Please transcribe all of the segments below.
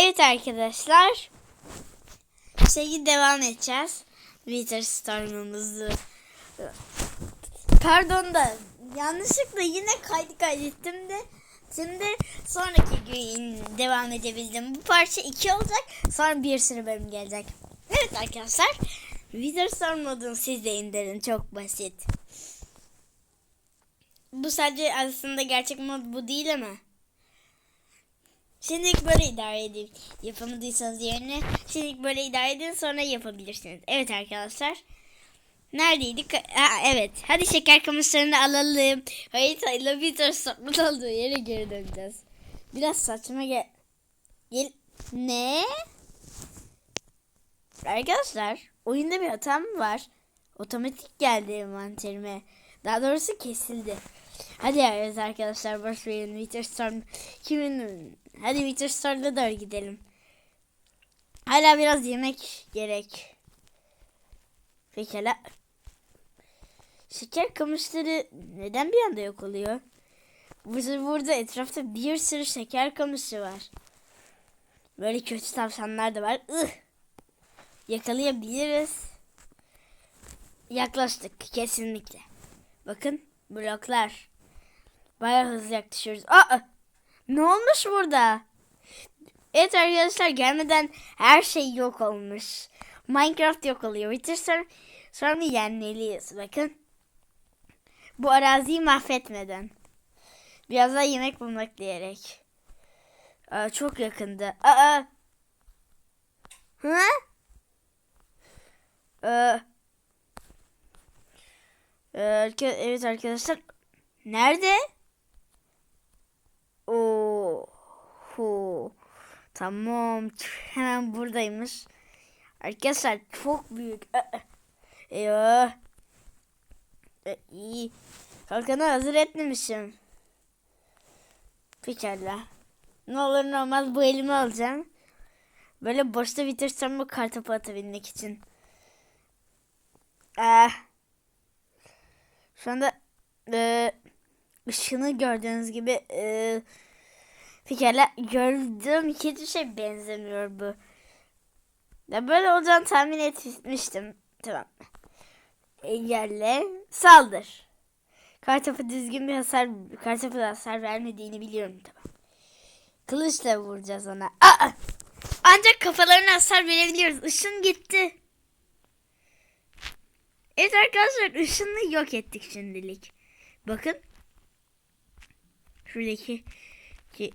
Evet arkadaşlar. Şeyi devam edeceğiz. Wither Storm'umuzu. Pardon da yanlışlıkla yine kaydı kaydettim de şimdi sonraki gün devam edebildim. Bu parça 2 olacak. Sonra bir sürü bölüm gelecek. Evet arkadaşlar. Wither Storm modunu siz de indirin. Çok basit. Bu sadece aslında gerçek mod bu değil ama. Şimdilik böyle idare edin. Yapamadıysanız yerine şimdilik böyle idare edin sonra yapabilirsiniz. Evet arkadaşlar. Neredeydik? Aa, evet. Hadi şeker kamışlarını alalım. Haritayla bir tür saplık olduğu yere geri döneceğiz. Biraz saçma gel... Gel... Ne? Arkadaşlar oyunda bir hatam var. Otomatik geldi envanterime. Daha doğrusu kesildi. Hadi evet arkadaşlar başlayın. Winterstorm kimin? Hadi Winterstorm'da doğru gidelim. Hala biraz yemek gerek. Pekala. Şeker kamışları neden bir anda yok oluyor? Burada, burada etrafta bir sürü şeker kamışı var. Böyle kötü tavşanlar da var. Ih! Yakalayabiliriz. Yaklaştık kesinlikle. Bakın bloklar. Bayağı hızlı yaklaşıyoruz. Aa! Ne olmuş burada? Evet arkadaşlar gelmeden her şey yok olmuş. Minecraft yok oluyor. Witcher sonra yenmeliyiz. Bakın. Bu araziyi mahvetmeden. Biraz daha yemek bulmak diyerek. Aa, çok yakında. Aa! Hı? Ee, ee, evet arkadaşlar. Nerede? Oo. Tamam. Hemen buradaymış. Arkadaşlar çok büyük. Ee, iyi. Kalkanı hazır etmemişim. Pekala. Ne olur ne olmaz bu elime alacağım. Böyle boşta bitirsem bu kartopu atabilmek için. Ah. Şu anda e, ışını gördüğünüz gibi e, pekala gördüğüm hiçbir şey benzemiyor bu. Ya böyle olacağını tahmin etmiştim. Tamam. Engelle. Saldır. Kartopu düzgün bir hasar, kartopu hasar vermediğini biliyorum tamam. Kılıçla vuracağız ona. Aa! Ancak kafalarına hasar verebiliyoruz. Işın gitti. Evet arkadaşlar ışını yok ettik şimdilik. Bakın. Şuradaki ki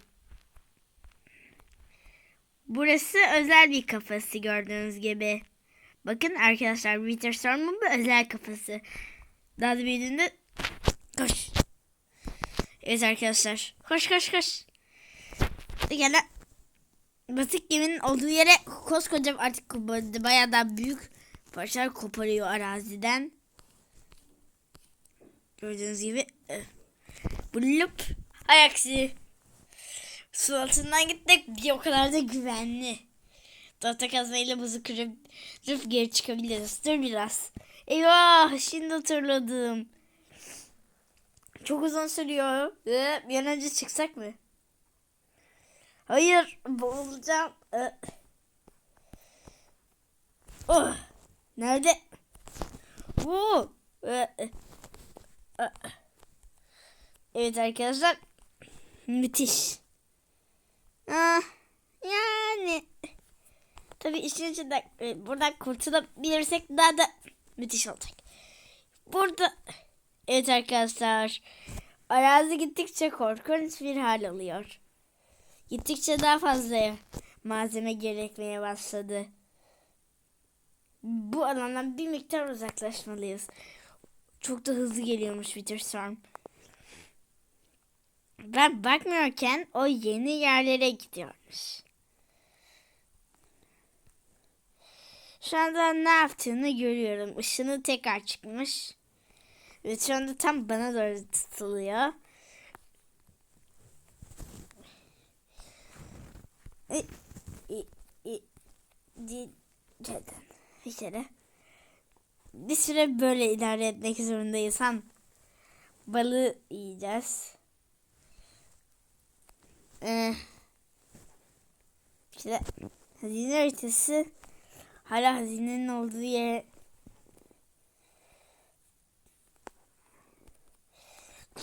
Burası özel bir kafası gördüğünüz gibi. Bakın arkadaşlar Winterstorm'un bu özel kafası. Daha da büyüdüğünde koş. Evet arkadaşlar. Koş koş koş. Gel. Batık geminin olduğu yere koskoca artık bayağı daha büyük parçalar koparıyor araziden. Gördüğünüz gibi. Blup. Ayaksi. Su altından gittik. Bir o kadar da güvenli. Tahta kazmayla buzu kırıp, kırıp geri çıkabiliriz. Dur biraz. Eyvah şimdi hatırladım. Çok uzun sürüyor. Ee, bir an önce çıksak mı? Hayır boğulacağım. Ee. Oh. Nerede? Oo. Ee. Ee. Evet arkadaşlar. Müthiş. Ah, yani tabii işin içinde e, buradan kurtulabilirsek daha da müthiş olacak. Burada evet arkadaşlar arazi gittikçe korkunç bir hal alıyor. Gittikçe daha fazla malzeme gerekmeye başladı. Bu alandan bir miktar uzaklaşmalıyız. Çok da hızlı geliyormuş Winterstorm. Ben bakmıyorken o yeni yerlere gidiyormuş. Şu anda ne yaptığını görüyorum. Işını tekrar çıkmış. Ve şu anda tam bana doğru tutuluyor. Bir kere bir süre böyle idare etmek zorundayız. Hem balığı yiyeceğiz. Ee, İşte hazine haritası hala hazinenin olduğu yere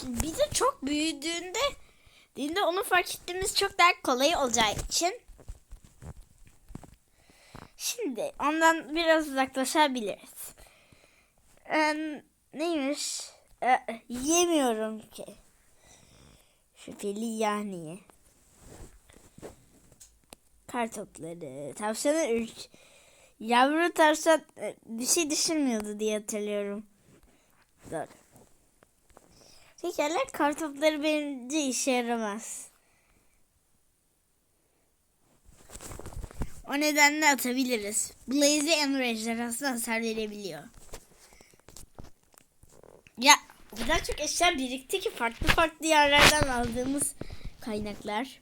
bir de çok büyüdüğünde Dinde onu fark ettiğimiz çok daha kolay olacağı için şimdi ondan biraz uzaklaşabiliriz. Ee, neymiş? Ee, yemiyorum ki. Şüpheli yani. Kartopları, tavşanı ürk. Yavru tavşan e, bir şey düşürmüyordu diye hatırlıyorum. Doğru. Tekerler kartopları bence işe yaramaz. O nedenle atabiliriz. Blaze Ember ejderhası hasar verebiliyor. Ya o kadar çok eşya birikti ki farklı farklı yerlerden aldığımız kaynaklar.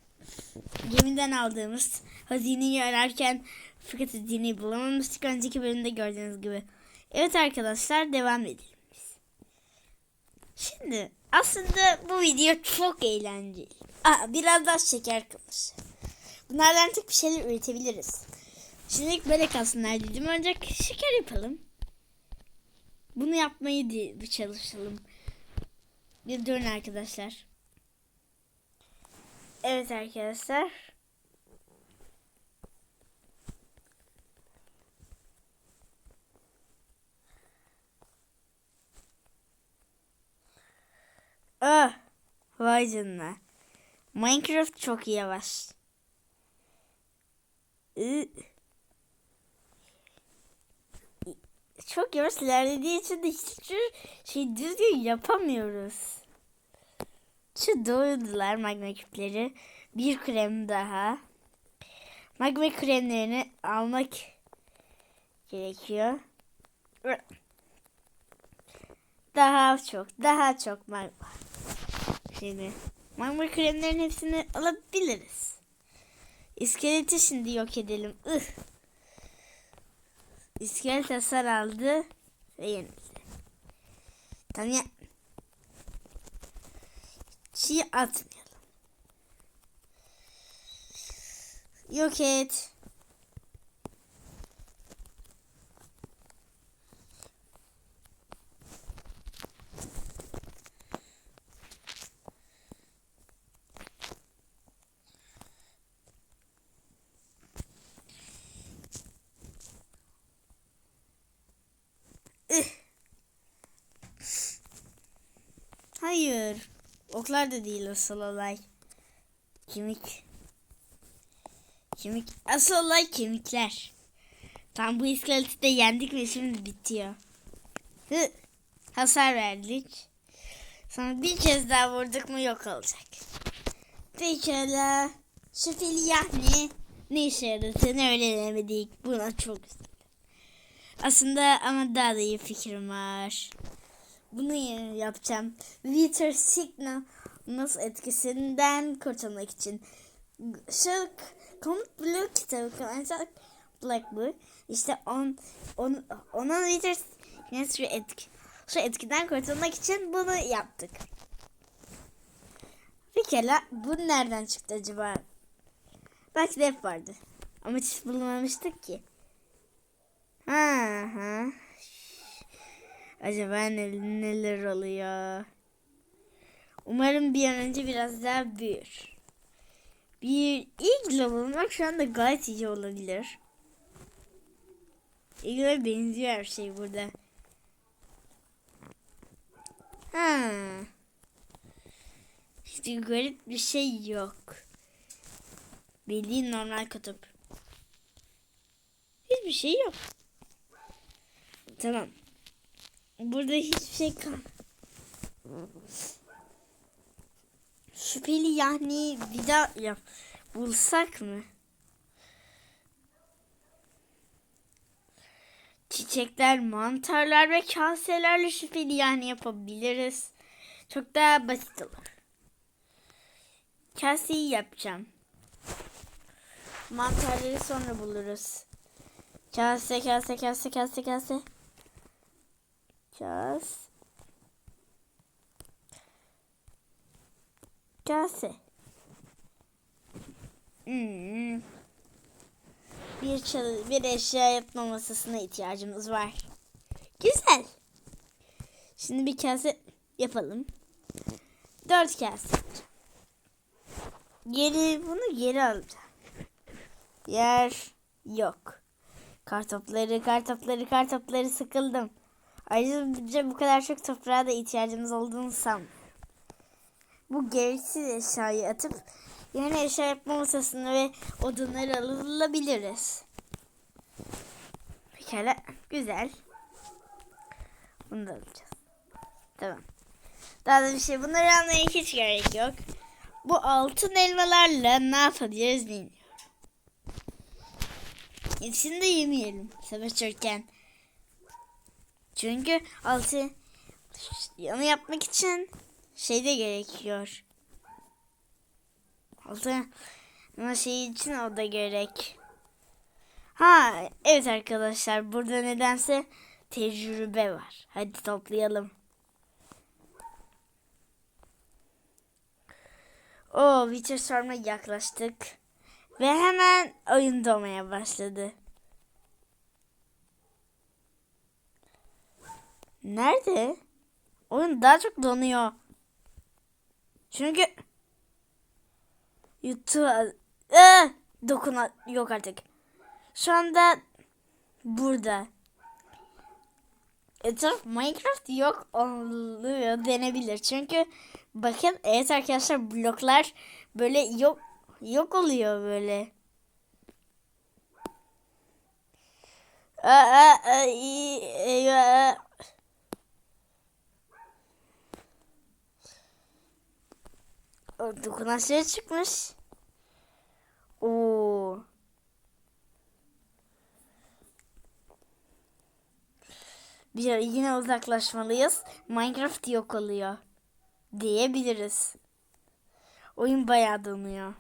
Gemiden aldığımız hazineyi ararken fakat hazineyi bulamamıştık önceki bölümde gördüğünüz gibi. Evet arkadaşlar devam edelim. Şimdi aslında bu video çok eğlenceli. Aa, biraz daha şeker kalır. Bunlardan tek bir şeyler üretebiliriz. Şimdilik böyle kalsınlar dedim ancak şeker yapalım. Bunu yapmayı di- bir çalışalım. Bir durun arkadaşlar. Evet arkadaşlar. Ah, vay canına. Minecraft çok yavaş. Çok yavaş ilerlediği için de hiçbir şey düzgün yapamıyoruz. Şu doydular magma küpleri. Bir krem daha. Magma kremlerini almak gerekiyor. Daha çok, daha çok magma. Şimdi magma kremlerin hepsini alabiliriz. İskeleti şimdi yok edelim. Ih. İskelet hasar aldı ve yenildi. Tamam ya. Çiğ atmayalım. Yok et. Ih. Hayır. Oklar da değil asıl olay. Kemik. Kemik. Asıl olay kemikler. Tam bu iskeleti de yendik ve şimdi bitiyor. Hı. Hasar verdik. Sonra bir kez daha vurduk mu yok olacak. Pekala. Şüpheli yani ne işe yaradığını öğrenemedik. Buna çok üzüldüm. Aslında ama daha da iyi fikrim var. Bunu yapacağım. Signal nasıl etkisinden kurtulmak için. Şu Comet Blue kitabı kullanacak. Black Blue. İşte on, on, onun Wither Signal etki, şu etkiden kurtulmak için bunu yaptık. Pekala bu nereden çıktı acaba? Belki de hep vardı. Ama hiç bulamamıştık ki. Ha ha. Acaba neler, neler oluyor? Umarım bir an önce biraz daha büyür. Bir iglo bulmak şu anda gayet iyi olabilir. Iglo'ya benziyor her şey burada. Ha. İşte garip bir şey yok. Bildiğin normal kutup. Hiçbir şey yok. Tamam. Burada hiçbir şey kal. Şüpheli yani bir daha yap. Bulsak mı? Çiçekler, mantarlar ve kaselerle şüpheli yani yapabiliriz. Çok daha basit olur. Kaseyi yapacağım. Mantarları sonra buluruz. Kase, kase, kase, kase, kase. Kase. Kase. Hmm. bir çalı, bir eşya yapma masasına ihtiyacımız var. Güzel. Şimdi bir kase yapalım. Dört kase. Geri bunu geri alacağım. Yer yok. Kartopları, kartopları, kartopları sıkıldım. Ayrıca bu kadar çok toprağa da ihtiyacımız olduğunu sanmıyorum. Bu gereksiz eşyayı atıp yeni eşya yapma masasını ve odunları alabiliriz. Pekala, güzel. Bunu da alacağız. Tamam. Daha da bir şey. Bunları almaya hiç gerek yok. Bu altın elmalarla ne yapabiliriz bilmiyorum. İkisini de yemeyelim savaşırken. Çünkü altı yanı yapmak için şey de gerekiyor. Altı ama şey için o da gerek. Ha evet arkadaşlar burada nedense tecrübe var. Hadi toplayalım. O Witcher Storm'a yaklaştık. Ve hemen oyun doğmaya başladı. Nerede? Oyun daha çok donuyor. Çünkü YouTube ee, dokuna yok artık. Şu anda burada. Etraf Minecraft yok oluyor denebilir. Çünkü bakın evet arkadaşlar bloklar böyle yok yok oluyor böyle. Aa, aa, aa, iyi, eyvah. O dokunaçları çıkmış. Oo. Bir yine uzaklaşmalıyız. Minecraft yok oluyor. Diyebiliriz. Oyun bayağı donuyor.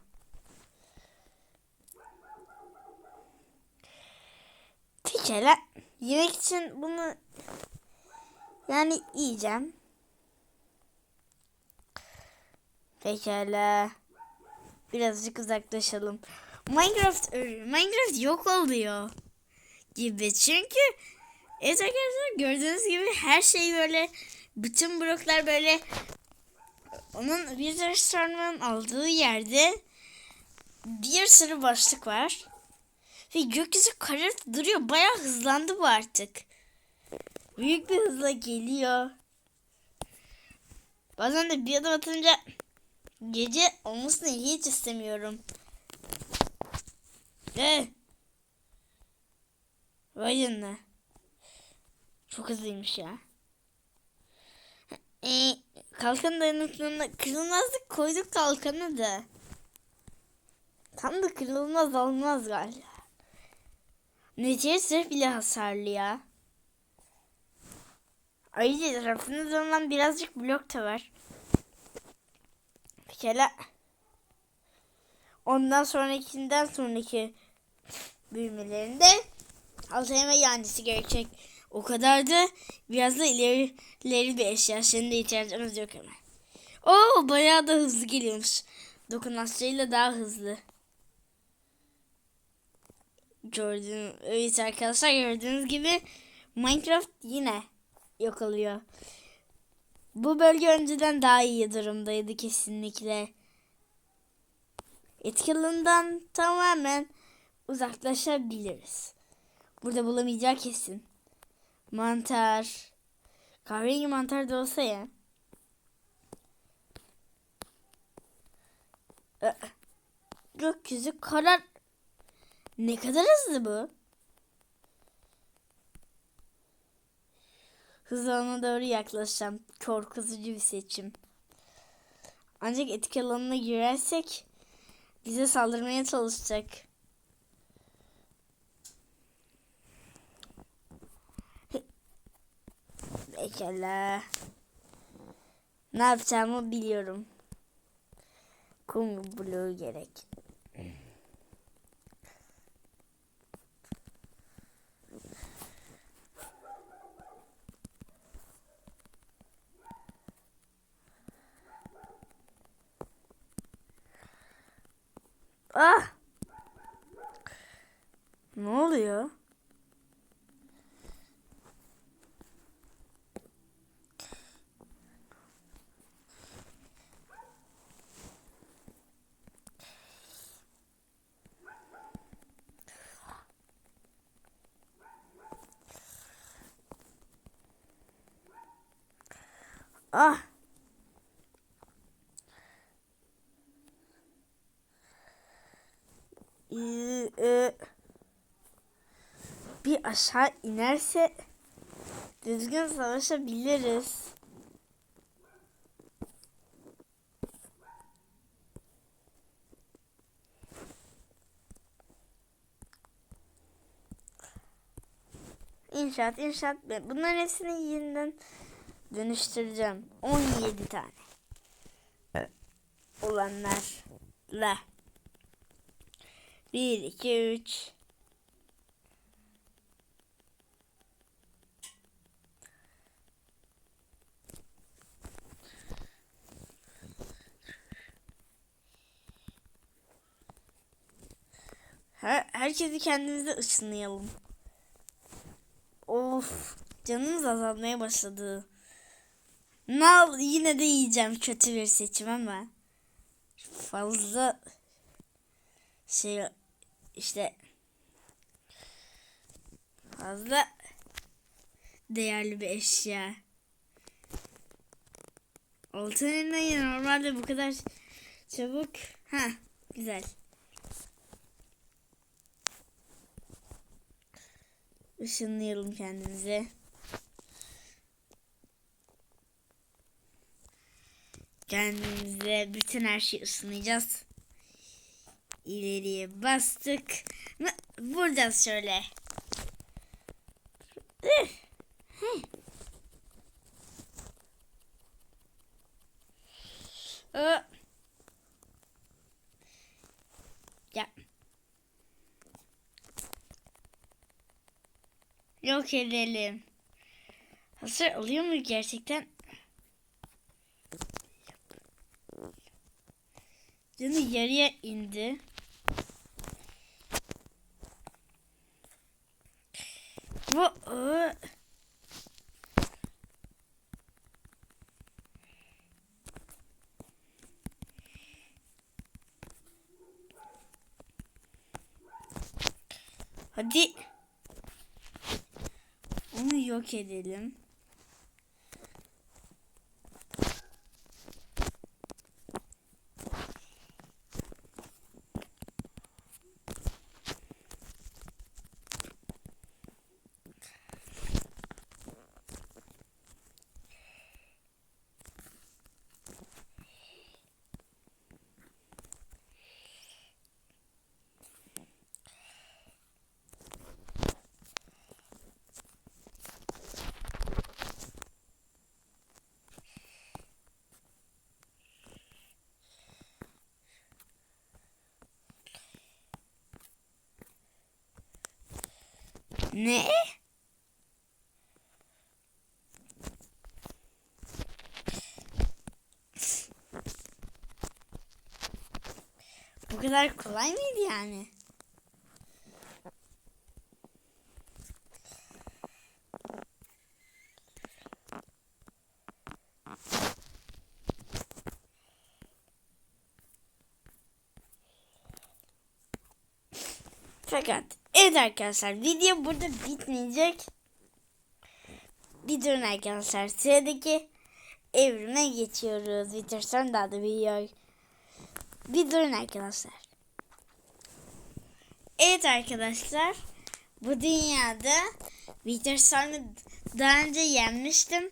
Pekala. Yemek için bunu yani yiyeceğim. Pekala. Birazcık uzaklaşalım. Minecraft Minecraft yok oluyor gibi. Çünkü evet arkadaşlar gördüğünüz gibi her şey böyle bütün bloklar böyle onun bir restoranın aldığı yerde bir sürü başlık var. Ve gökyüzü kararıp duruyor. Bayağı hızlandı bu artık. Büyük bir hızla geliyor. Bazen de bir adım atınca gece olmasını hiç istemiyorum. De. Vay canına. Çok hızlıymış ya. E, kalkan dayanıklılığına kırılmazlık koyduk kalkanı da. Tam da kırılmaz olmaz galiba. Netice sırf bile hasarlı ya. Ayrıca tarafında olan birazcık blok da var. Pekala. Ondan sonrakinden sonraki büyümelerinde Alzheimer yancısı gerekecek. O kadar da biraz da ileri, ileri bir eşya. De ihtiyacımız yok hemen. Oo bayağı da hızlı geliyormuş. Dokunmaçlarıyla daha hızlı. Gördüğünüz, evet arkadaşlar gördüğünüz gibi Minecraft yine yok oluyor. Bu bölge önceden daha iyi durumdaydı kesinlikle. Etkilerinden tamamen uzaklaşabiliriz. Burada bulamayacağı kesin. Mantar. Kahverengi mantar da olsa ya. Gökyüzü karar. Ne kadar hızlı bu? Hızlı ona doğru yaklaşacağım. Korkutucu bir seçim. Ancak etki alanına girersek bize saldırmaya çalışacak. Pekala. Ne yapacağımı biliyorum. Kum bloğu gerek. Ah! Ne oluyor? Ah. Ee, e, bir aşağı inerse düzgün savaşabiliriz. İnşaat, inşaat. Bunların hepsini yeniden dönüştüreceğim. 17 tane. Olanlarla. 1, 2, 3. Her, herkesi kendimize ışınlayalım. Of, canımız azalmaya başladı. Nal yine de yiyeceğim kötü bir seçim ama fazla şey işte fazla değerli bir eşya. Altın elmayı normalde bu kadar çabuk. Ha güzel. Işınlayalım kendimize. Kendimize bütün her şeyi ısınacağız. İleriye bastık. Vuracağız şöyle. Ya. Yok edelim. Hasar alıyor mu gerçekten? Canı yarıya indi. Bu ıı, Hadi. Onu yok edelim. Ne? Bu kadar kolay mıydı yani? Fakat evet arkadaşlar video burada bitmeyecek. Durun arkadaşlar sıradaki evrime geçiyoruz. Bitirsen daha da. Bir durun arkadaşlar. Evet arkadaşlar bu dünyada Witherstorm'u daha önce yenmiştim.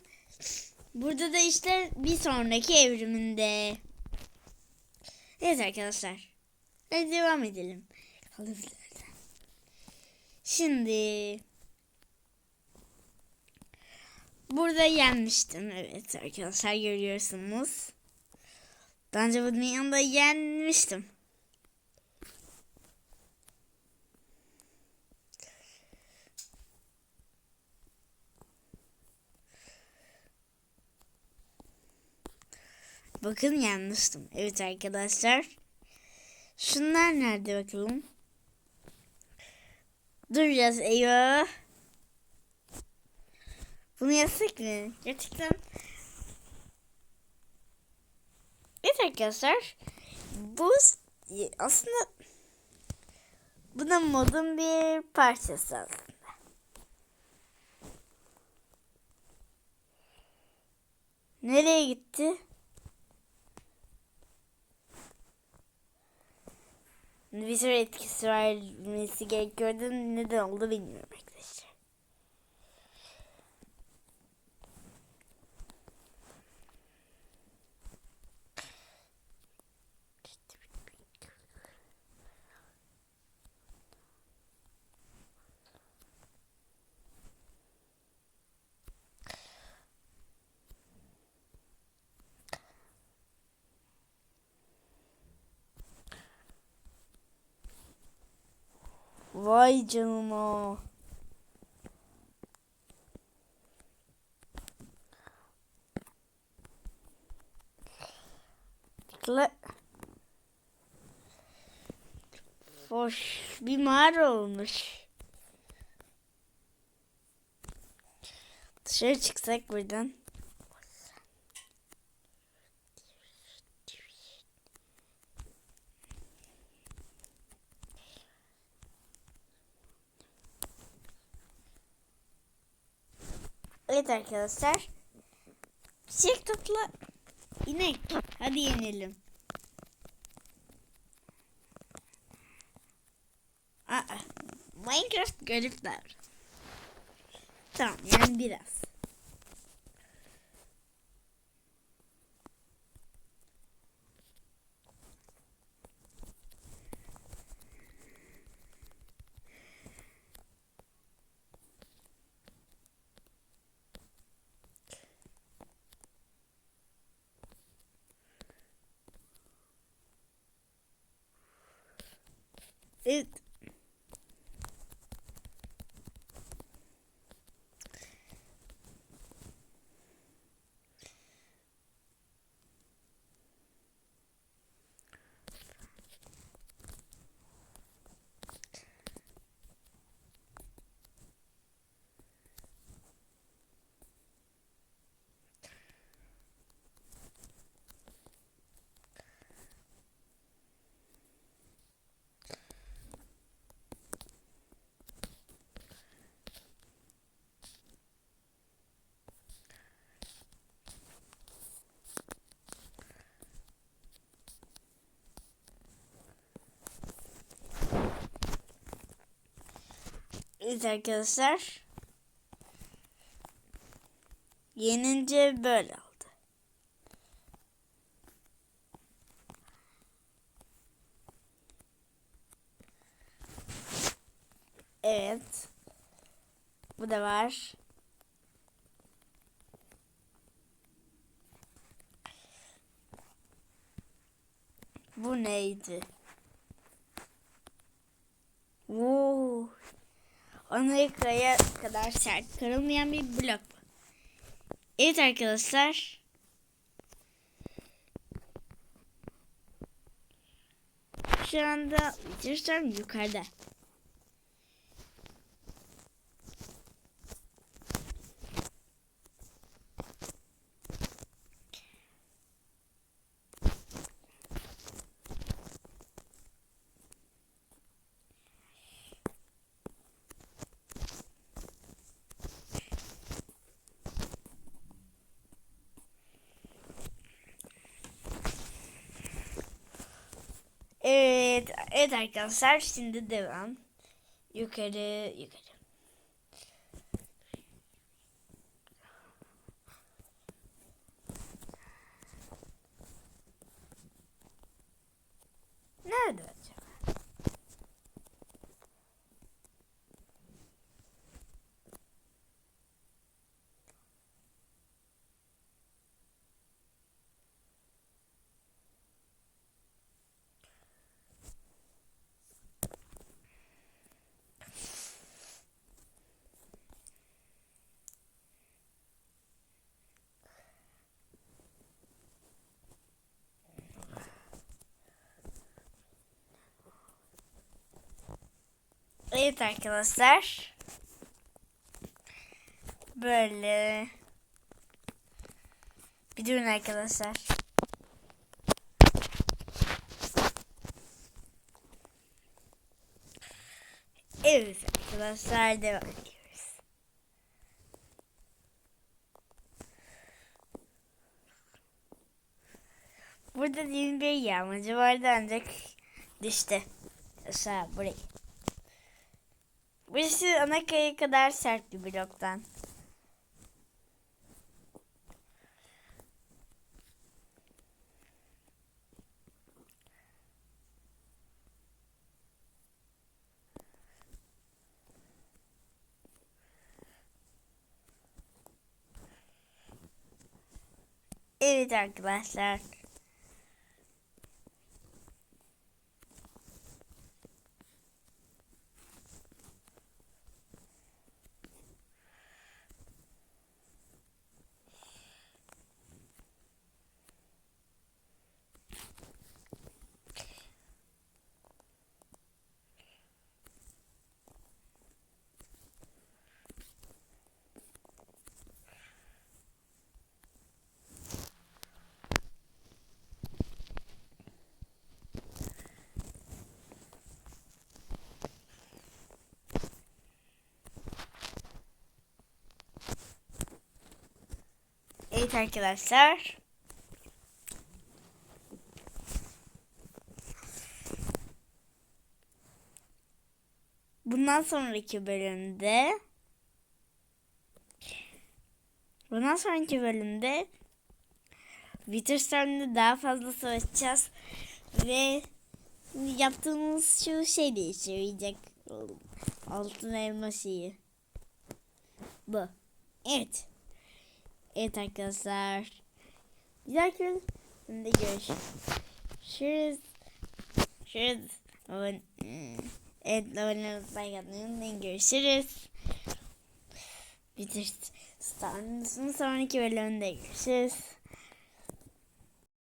Burada da işte bir sonraki evriminde. Evet arkadaşlar. Hadi devam edelim. Kalabilir. Şimdi burada yenmiştim. Evet arkadaşlar görüyorsunuz. Daha önce bu dünyada yenmiştim. Bakın yenmiştim. Evet arkadaşlar. Şunlar nerede bakalım? Duracağız eyvah. Bunu yazsak mı? Gerçekten. Evet arkadaşlar. Bu aslında bu da modun bir parçası aslında. Nereye gitti? Bir sürü etkisi vermesi gerekiyordu. Neden oldu bilmiyorum arkadaşlar. Vay canına. Tıkla. Hoş bir mağara olmuş. Dışarı çıksak buradan. Evet arkadaşlar. Çiçek topla. İnek. Hadi yenelim. Aa, Minecraft garipler. Tamam yani biraz. Evet. Evet arkadaşlar. Yenince böyle oldu. Evet. Bu da var. Bu neydi? Oo. Amerika'ya kadar sert kırılmayan bir blok. Evet arkadaşlar. Şu anda bitirsem yukarıda. Evet, arkadaşlar şimdi devam. Yukarı, yukarı. Evet arkadaşlar. Böyle. Bir durun arkadaşlar. Evet arkadaşlar devam ediyoruz. Burada değil bir yağmacı vardı ancak düştü. Aşağı burayı. Burası ana kaya kadar sert bir bloktan. Evet arkadaşlar. Evet arkadaşlar. Bundan sonraki bölümde Bundan sonraki bölümde Winterstorm'da daha fazla savaşacağız ve yaptığımız şu şey değişecek. Altın elma şeyi. Bu. Evet. Evet arkadaşlar. Bir dahaki bölümde görüşürüz. Görüşürüz. Evet abone olmayı unutmayın. Görüşürüz. Bitir. Sonraki bölümde görüşürüz.